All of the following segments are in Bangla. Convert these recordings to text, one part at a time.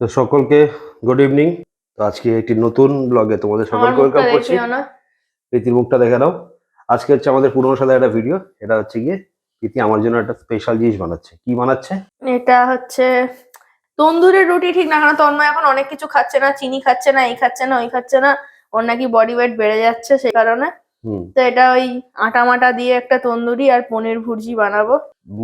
তো সকলকে গুড ইভিনিং তো আজকে একটি নতুন ব্লগে তোমাদের সকলকে ওয়েলকাম করছি। প্রীতির মুখটা দেখে নাও। আজকে হচ্ছে আমাদের পুরোনো সাথে একটা ভিডিও এটা হচ্ছে গিয়ে প্রীতি আমার জন্য একটা স্পেশাল জিনিস বানাচ্ছে। কি বানাচ্ছে? এটা হচ্ছে তন্দুরের রুটি ঠিক না? কারণ তন্ময় এখন অনেক কিছু খাচ্ছে না চিনি খাচ্ছে না এই খাচ্ছে না ওই খাচ্ছে না। ওর নাকি বডি ওয়েট বেড়ে যাচ্ছে সেই কারণে। তো এটা ওই আটা মাটা দিয়ে একটা তন্দুরি আর পনির ভুর্জি বানাবো।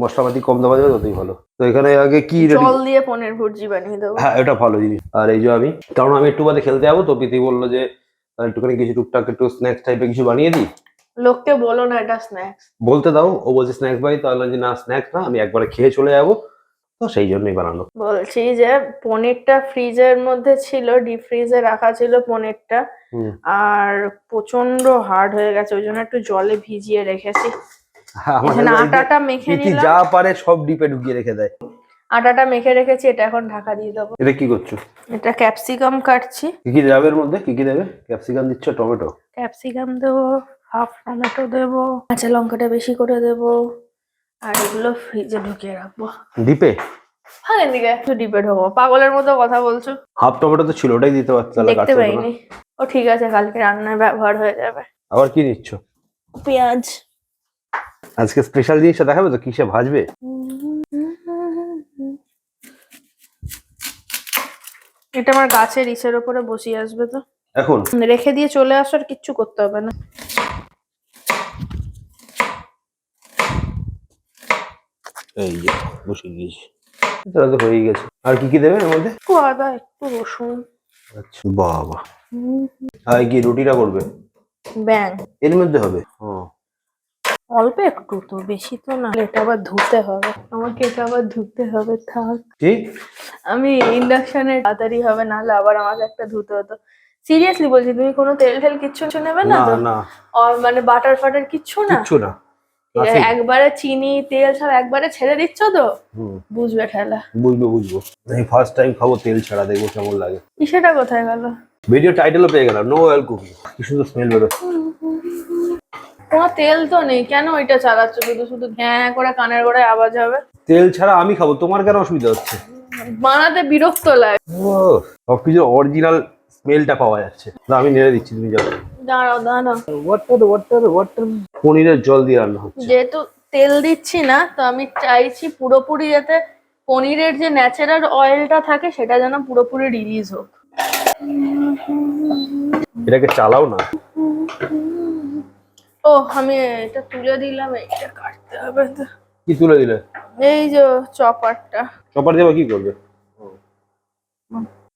মশলাপাতি কম দেওয়া যাবে ততই ভালো। তো এখানে আগে কি জল দিয়ে পনির ভুর্জি বানিয়ে দেবো। হ্যাঁ এটা ভালো জিনিস। আর এই যে আমি কারণ আমি একটু বাদে খেলতে যাব তো প্রীতি বলল যে একটুখানি কিছু টুকটাক একটু স্ন্যাক্স টাইপের কিছু বানিয়ে দিই। লোককে বলো না এটা স্ন্যাক্স বলতে দাও ও বলছে স্ন্যাক্স বাই তাহলে যে না স্ন্যাক্স না আমি একবারে খেয়ে চলে যাব। তো সেই জন্যই বানানো বলছি যে পনিরটা ফ্রিজের মধ্যে ছিল ডিপ ফ্রিজে রাখা ছিল পনিরটা। আর প্রচণ্ড হার্ড হয়ে গেছে ওই জন্য একটু জলে ভিজিয়ে রেখেছি। হ্যাঁ, এখানে আটাটা মেখে নিলাম। যা পারে সব ডিপে ঢুকিয়ে রেখে দেয়। আটাটা মেখে রেখেছি এটা এখন ঢাকা দিয়ে দেবো। এটা কি করছ? এটা ক্যাপসিকাম কাটছি। কি কি এর মধ্যে? কি কি দেবে? ক্যাপসিকাম দিচ্ছ টমেটো? ক্যাপসিকাম দেবো হাফ টমেটো দেবো কাঁচা লঙ্কাটা বেশি করে দেবো আর এগুলো ফ্রিজে ঢুকিয়ে রাখব। ডিপে? হ্যাঁ এদিকে একটু ডিপে ঢোকবো পাগলের মতো কথা বলছো। হাফ টমেটো তো ছিল ওটাই দিতে পারতে দেখতে। পাইনি। ও ঠিক আছে কালকে রান্নায় ব্যবহার হয়ে যাবে। আবার কি নিচ্ছ পেঁয়াজ। আজকে স্পেশাল জিনিসটা দেখাবে তো কিসে ভাজবে? এটা আমার গাছের ইসের ওপরে বসিয়ে আসবে তো। এখন? রেখে দিয়ে চলে আসার কিচ্ছু করতে হবে না। এই যে বসে গিয়েছি তাহলে তো হয়ে গেছে। আর কি কি দেবে এর মধ্যে? একটু আদা একটু রসুন। আচ্ছা বাবা। আর কি রুটিটা করবে? ব্যাং এর মধ্যে হবে? ও। অল্প একটু তো বেশি তো না। এটা আবার ধুতে হবে। আমাকে এটা আবার ধুতে হবে থাক। কি? আমি ইন্ডাকশনে তাড়াতাড়ি হবে নাহলে আবার আমাকে একটা ধুতে হতো। সিরিয়াসলি বলছি তুমি কোনো তেল টেল কিচ্ছু নেবে না না না। আর মানে বাটার ফাটার কিচ্ছু না? কিচ্ছু না। একবারে চিনি তেল সব একবারে ছেড়ে দিচ্ছ তো? বুঝবে ঠেলা। বুঝব বুঝব। আমি ফার্স্ট টাইম খাব তেল ছাড়া দেখব কেমন লাগে। সেটা কোথায় গেল? ভিডিও টাইটেলও পেয়ে গেলাম নো অয়েল কুকিং কি সুন্দর স্মেল বেরোচ্ছে। কোনো তেল তো নেই কেন ওইটা চালাচ্ছ? শুধু শুধু ঘ্যাঁ করে কানের গোড়ায় আওয়াজ হবে। তেল ছাড়া আমি খাব তোমার কেন অসুবিধা হচ্ছে? বানাতে বিরক্ত লাগে। ও সবকিছুর অরিজিনাল স্মেলটা পাওয়া যাচ্ছে। না আমি নেড়ে দিচ্ছি তুমি যাও। দাঁড়াও দাঁড়াও। ওয়াটার ওয়াটার ওয়াটার পনিরের জল দিয়ে রান্না হচ্ছে। যেহেতু তেল দিচ্ছি না তো আমি চাইছি পুরোপুরি যাতে পনিরের যে ন্যাচারাল অয়েলটা থাকে সেটা যেন পুরোপুরি রিলিজ হোক। এটাকে চালাও না। ও আমি এটা তুলে দিলাম এইটা কাটতে হবে তো। কি তুলে দিলে? এই যে চপারটা। চপার দেবা কি করবে?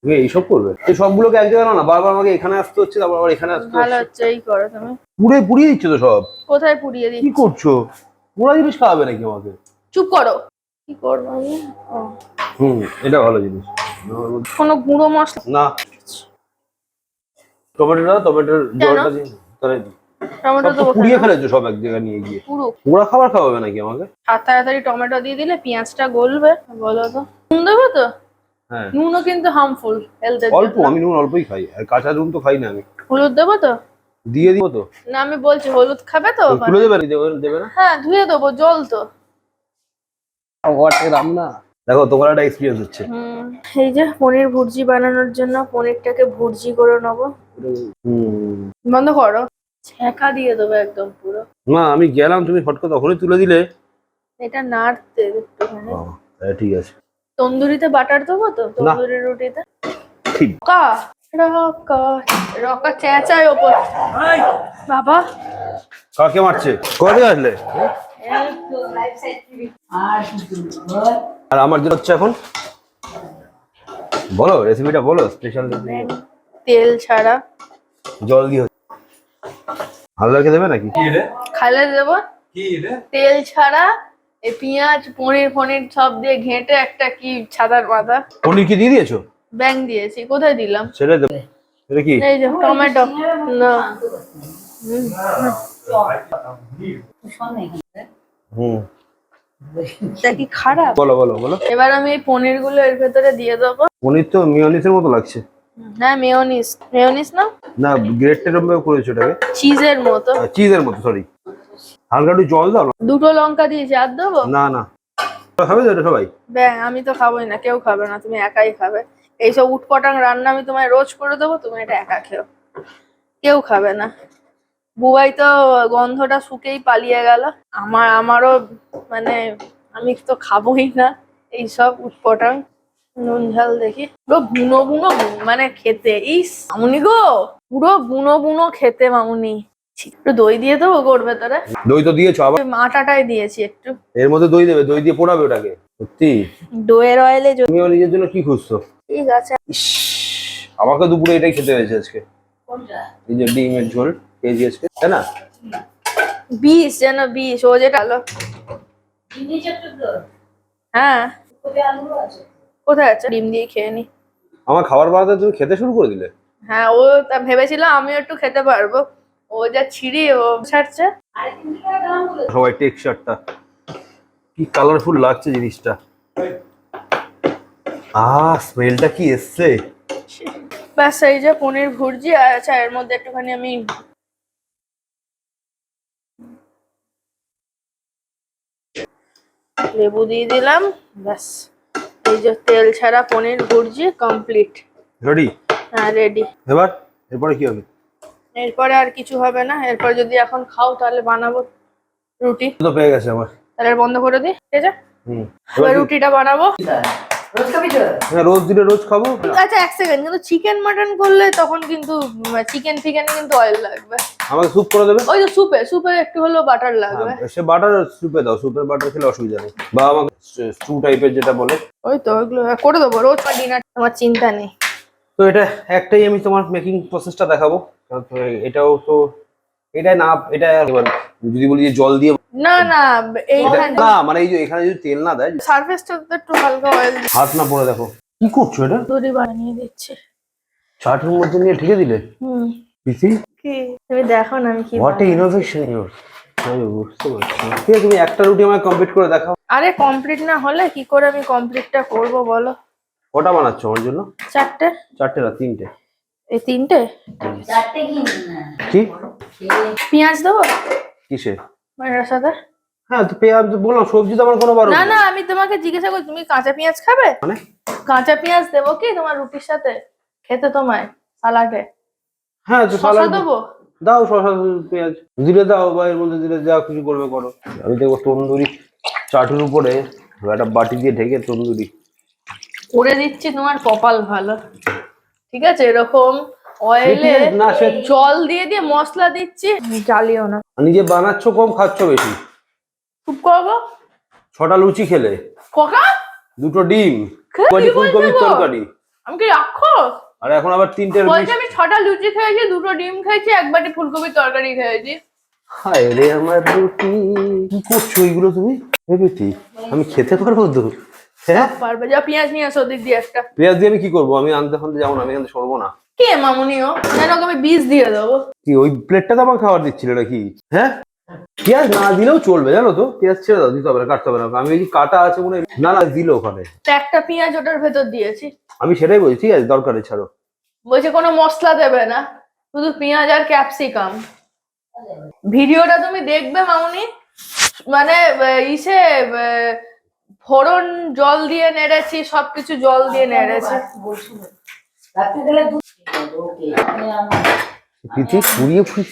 তুমি এইসব করবে? এই সবগুলোকে এক জায়গায় না বারবার আমাকে এখানে আসতে হচ্ছে তারপর আবার এখানে আসতে ভালো হচ্ছে। এই করো তুমি। পুড়ে পুড়িয়ে দিচ্ছে তো সব? কোথায় পুড়িয়ে কি করছ? পোড়া জিনিস খাওয়াবে নাকি আমাকে? চুপ করো। কি করব আমি? হুম এটা ভালো জিনিস। কোনো গুঁড়ো মশলা? না। টমেটোটা টমেটোর জলটা তাহলে টমেটো তো পুড়িয়ে ফেলেছো সব এক জায়গায় নিয়ে গিয়ে। পুরো খাবার খাওয়াবে নাকি আমাকে? তাড়াতাড়ি টমেটো দিয়ে দিলে পেঁয়াজটা গলবে বলো তো। দেবো তো? হ্যাঁ। নুনও কিন্তু হার্মফুল হেলথের অল্প আমি নুন অল্পই খাই। আর কাঁচা নুন তো খাই না আমি। হলুদ দেবো তো? দিয়ে দিব তো? না আমি বলছি হলুদ খাবে তো? তুলে দেবে দেবে- দেবে না? হ্যাঁ ধুয়ে দেবো জল তো। রান্না দেখো তোমার একটা এক্সপিরিয়েন্স হচ্ছে। হুম। এই যে পনির ভুর্জি বানানোর জন্য পনিরটাকে ভুর্জি করে নেব। হুম। বন্ধ করো। ছ্যাঁকা দিয়ে দেবো একদম পুরো। না আমি গেলাম তুমি ফট করে তখনই তুলে দিলে। এটা নাড়তে একটুখানি। হ্যাঁ, ঠিক আছে। তন্দুরিতে বাটার দেবো তো? তন্দুরি রুটিতে? ঠিক। রকা রকা রকা চেঁচায় ওপর। বাবা। কাকে মারছে? কবে আসলে? আর আমার যেটা হচ্ছে এখন? বলো রেসিপিটা বলো স্পেশাল তেল ছাড়া। জল দিয়ে। ভালো রেখে দেবে নাকি? খালে দেবো। তেল ছাড়া এই পেঁয়াজ পনির ফনির সব দিয়ে ঘেঁটে একটা কি ছাদার মাথা পনির কি দিয়ে দিয়েছ? ব্যাং দিয়েছি কোথায় দিলাম? দেবো এটা কি? এই যে টমেটো। না। হুম। কি খারাপ? বলো বলো বলো। এবার আমি এই পনিরগুলো এর ভেতরে দিয়ে দেবো। পনির তো মিওনিসের মতো লাগছে। হ্যাঁ মেয়োনিস মেয়োনিস না? না গ্রেট এরকম ভাবে করেছ এটাকে। চিজের মতো। চিজের মতো সরি হালকা একটু জল দাও দুটো লঙ্কা দিয়েছি আর দেবো? না না। খাবে তো সবাই? ব্যাং আমি তো খাবোই না কেউ খাবে না তুমি একাই খাবে। এইসব উটপটাং রান্না আমি তোমায় রোজ করে দেবো তুমি এটা একা খেও। কেউ খাবে না। বুবাই তো গন্ধটা শুকেই পালিয়ে গেল। আমার আমারও মানে আমি তো খাবোই না এইসব উটপটাং। নুন ঝাল দেখি। পুরো বুনো বুনো মানে খেতে ইস মামুনি গো! পুরো বুনো বুনো খেতে মামুনি। ছি, একটু দই দিয়ে দেবো গোর ভেতরে? দই তো দিয়েছ আবার ওই আটাটাই দিয়েছি একটু। এর মধ্যে দই দেবে দই দিয়ে পোড়াবে ওটাকে সত্যি? দইয়ের অয়েলে তুমি নিজের জন্য কি খুঁজছো? ঠিক আছে। আমাকে দুপুরে এটাই খেতে হয়েছে আজকে। এই যে ডিমের ঝোল খেয়েছি আজকে তাই না? বিষ যেন বিষ ও যেটা আলো। হ্যাঁ। কোথায় আছে? ডিম দিয়ে খেয়ে নি। আমার খাবার বানাতে তুমি খেতে শুরু করে দিলে? হ্যাঁ ও তা ভেবেছিলাম আমিও একটু খেতে পারব। ও যা ছিঁড়ি ও ছাড়ছে। সবাই টেক্সচারটা কি কালারফুল লাগছে জিনিসটা। আহ স্মেলটা কি এসছে? ব্যাস এই যে পনির ভুর্জি আর আচ্ছা এর মধ্যে একটুখানি আমি লেবু দিয়ে দিলাম ব্যাস। এই যে তেল ছাড়া পনির ভুর্জি কমপ্লিট রেডি হ্যাঁ রেডি এবার এরপরে কি হবে? এরপরে আর কিছু হবে না। এরপর যদি এখন খাও তাহলে বানাবো রুটি। তো পেয়ে গেছে আমার। তাহলে বন্ধ করে দিই ঠিক আছে? হুম। এবার রুটিটা বানাবো। হ্যাঁ রোজ দিলে রোজ খাব। আচ্ছা এক সেকেন্ড কিন্তু চিকেন মাটন করলে তখন কিন্তু চিকেন ফিকেনে কিন্তু অয়েল লাগবে। আমাকে স্যুপ করে দেবে? ওই তো সুপে সুপে একটু হলেও বাটার লাগবে। হ্যাঁ, সে বাটার স্যুপে দাও স্যুপের বাটার খেলে অসুবিধা নেই। বা আমাকে স্টু টাইপের যেটা বলে। ওই তো ওইগুলো করে দেবো। রোজ ডিনার আমার চিন্তা নেই। তো এটা একটাই আমি তোমার মেকিং প্রসেসটা দেখাবো। এটাও তো এটা না এটা এবার যদি বলি যে জল দিয়ে না না এইখানে না মানে এই যে এখানে যদি তেল না দেয় সারফেসটা একটু হালকা অয়েল হাত না পড়ে দেখো। কি করছ এটা? দড়ি বানিয়ে দিচ্ছি। চাটের মধ্যে নিয়ে ঠেকে দিলে? হুম। পিসি? কি? তুমি দেখো না আমি কি হোয়াট। ইনোভেশন ইউর আমি বুঝতে পারছি ঠিক আছে তুমি একটা রুটি আমাকে কমপ্লিট করে দেখাও। আরে কমপ্লিট না হলে কি করে আমি কমপ্লিটটা করব বলো? কটা বানাচ্ছ আমার জন্য? চারটে। চারটে না তিনটে। এই তিনটে? কি পেঁয়াজ দেবো? কিসে? মানে হ্যাঁ তো পেঁয়াজ বললাম সবজি তো আমার কোনো বার না না আমি তোমাকে জিজ্ঞাসা করি তুমি কাঁচা পেঁয়াজ খাবে? মানে? কাঁচা পেঁয়াজ দেবো কি তোমার রুটির সাথে? খেতে তোমায় সালাডে হ্যাঁ তো দেবো? দাও শসা পেঁয়াজ। দিলে দাও বা এর মধ্যে দিলে যা কিছু করবে করো। আমি দেখব তন্দুরি চাটুর উপরে একটা বাটি দিয়ে ঢেকে তন্দুরি। করে দিচ্ছি তোমার কপাল ভালো। ঠিক আছে? এরকম অয়েলে না, সে- জল দিয়ে দিয়ে মশলা দিচ্ছি। জ্বালিও না। নিজে বানাচ্ছ কম খাচ্ছ বেশি। খুব করব? ছটা লুচি খেলে। ককা দুটো ডিম ফুলকপির তরকারি? আমি কি রাক্ষস? আর এখন আবার তিনটে বলছি আমি ছটা লুচি খেয়েছি দুটো ডিম খেয়েছি এক বাটি ফুলকপির তরকারি খেয়েছি। হায় রে আমার রুটি। কি করছ এইগুলো তুমি? ভেবেছি আমি খেতে পারব তো? হ্যাঁ? পারবে। যা পেঁয়াজ নিয়ে আসো দিক দিয়ে একটা। পেঁয়াজ দিয়ে আমি কি করব? আমি আনতে ফানতে যাব না আমি এখানে সরবো না। কে মামুনিও যেন আমি বীজ দিয়ে দেবো? কি ওই প্লেটটাতে আমার খাবার দিচ্ছিল নাকি? হ্যাঁ? পেঁয়াজ না দিলেও চলবে জানো তো? পেঁয়াজ ছেড়ে দাও দিতে হবে না কাটতে হবে না। আমি যে কাটা আছে মনে না না দিল ওখানে। একটা পেঁয়াজ ওটার ভেতর দিয়েছি। আমি সেটাই বলছি ঠিক আছে দরকারে ছাড়ো। বলছে কোনো মশলা দেবে না শুধু পেঁয়াজ আর ক্যাপসিকাম। ভিডিওটা তুমি দেখবে মামুনি? মানে ইসে ফোড়ন জল দিয়ে নেড়েছি সবকিছু জল দিয়ে নেড়েছি। পিঠে পুড়িয়ে পুড়ে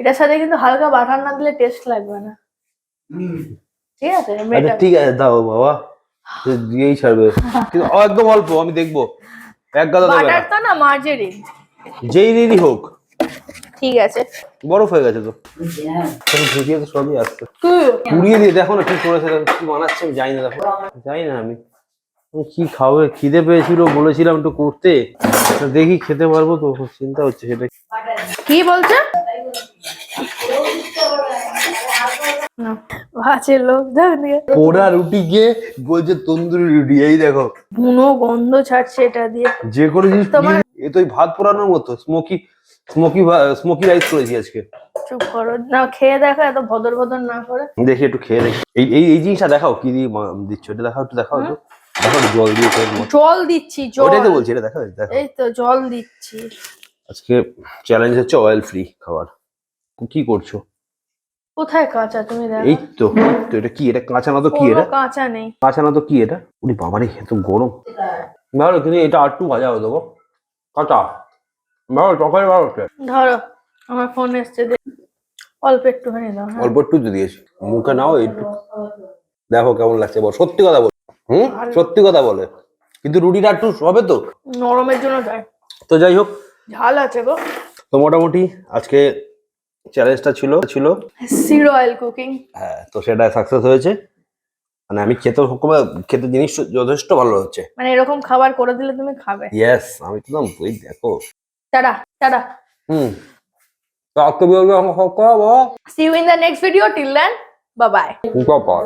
এটার সাথে কিন্তু হালকা বাটার না দিলে টেস্ট লাগবে না। ঠিক আছে আচ্ছা ঠিক আছে দাও বাবা। দিয়েই ছাড়বে। কিন্তু একদম অল্প আমি দেখব। এক গাদা দেবে বাটার তো না মার্জেরিন যেই দিনই হোক। ঠিক আছে। বরফ হয়ে গেছে তো। হ্যাঁ। তো সবই আসছে কি? পুড়িয়ে দিয়ে দেখো না কি করেছে কি বানাচ্ছে আমি জানি না দেখো। জানি না আমি। কি খাবে খিদে পেয়েছিল বলেছিলাম একটু করতে। দেখি খেতে পারব তো চিন্তা হচ্ছে সেটা। কি বলছে? লোক পোড়া রুটি গিয়ে বলছে তন্দুরি রুটি এই দেখো। বুনো গন্ধ ছাড়ছে এটা দিয়ে। যে কোনো জিনিস এ তো ভাত পোড়ানোর মতো স্মোকি স্মোকি স্মোকি রাইস করেছি আজকে। চুপ করো না খেয়ে দেখো এত ভদর ভদর না করে। দেখি একটু খেয়ে দেখি। এই এই এই জিনিসটা দেখাও কি দিয়ে দিচ্ছ? এটা দেখাও একটু দেখাও একটু একটু জল দিয়ে জল দিচ্ছি জল। ওটাই তো বলছি এটা দেখাও দেখো এই তো জল দিচ্ছি। আজকে চ্যালেঞ্জ হচ্ছে অয়েল ফ্রি খাবার কি করছ? কোথায় কাঁচা তুমি দেখো। এই তো তো এটা কি এটা কাঁচা না তো কি এটা? কাঁচা নেই। কাঁচা না তো কি এটা? উনি বাবারে এত গরম। ভালো কিন্তু এটা আর একটু ভাজা হতো গো কাঁচা। ভালো তরকারি ভালো হচ্ছে ধরো আমার ফোন এসছে অল্প একটুখানি দাও হ্যাঁ। অল্প একটু দিয়ে দিয়েছি মুখে নাও একটু। দেখো কেমন লাগছে বল। সত্যি কথা বল। হুম? সত্যি কথা বলে। কিন্তু রুটিটা একটু হবে তো? নরমের জন্য দেয় তো যাই হোক। ঝাল আছে গো। তো মোটামুটি আজকে চ্যালেঞ্জটা ছিল ছিল। জিরো অয়েল কুকিং হ্যাঁ তো সেটা সাকসেস হয়েছে। মানে আমি খেতে হুকুমে খেতে জিনিস যথেষ্ট ভালো হচ্ছে। মানে এরকম খাবার করে দিলে তুমি খাবে। ইয়েস আমি তো একদম ওই দেখো। টাটা টাটা হুম তো আজকে বিয়ে আমার খাওয়া See you in the next video. Till then, bye bye. পাওয়া